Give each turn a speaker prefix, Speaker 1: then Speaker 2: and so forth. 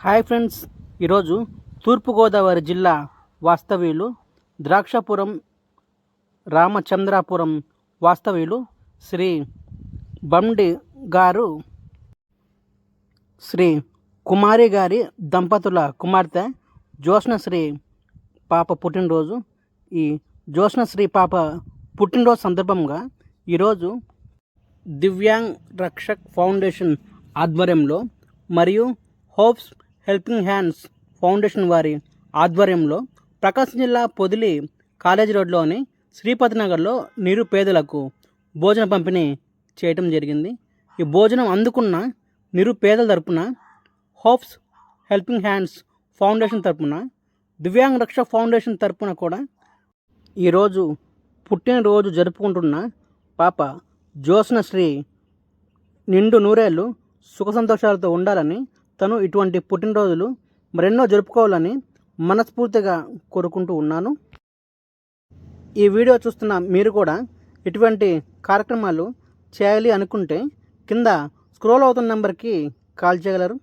Speaker 1: Hi friends ఈరోజు తూర్పుగోదావరి జిల్లా వాస్తవ్యులు ద్రాక్షపురం రామచంద్రాపురం వాస్తవ్యులు శ్రీ బండి గారు శ్రీ కుమారి గారి దంపతుల కుమార్తె జ్యోత్స్నశ్రీ పాప పుట్టినరోజు. ఈ జ్యోత్స్నశ్రీ పాప పుట్టినరోజు సందర్భంగా ఈరోజు దివ్యాంగ్ రక్షక్ ఫౌండేషన్ ఆధ్వర్యంలో మరియు హోప్స్ హెల్పింగ్ హ్యాండ్స్ ఫౌండేషన్ వారి ఆధ్వర్యంలో ప్రకాశం జిల్లా పొదిలి కాలేజీ రోడ్లోని శ్రీపతి నగర్లో నిరుపేదలకు భోజన పంపిణీ చేయటం జరిగింది. ఈ భోజనం అందుకున్న నిరుపేదల తరపున హోప్స్ హెల్పింగ్ హ్యాండ్స్ ఫౌండేషన్ తరపున దివ్యాంగ రక్ష ఫౌండేషన్ తరపున కూడా ఈరోజు పుట్టినరోజు జరుపుకుంటున్న పాప జ్యోత్స్నశ్రీ నిండు నూరేళ్ళు సుఖ సంతోషాలతో ఉండాలని తను ఇటువంటి పుట్టినరోజులు మరెన్నో జరుపుకోవాలని మనస్ఫూర్తిగా కోరుకుంటూ ఉన్నాను. ఈ వీడియో చూస్తున్న మీరు కూడా ఇటువంటి కార్యక్రమాలు చేయాలి అనుకుంటే కింద స్క్రోల్ అవుతున్న నెంబర్కి కాల్ చేయగలరు.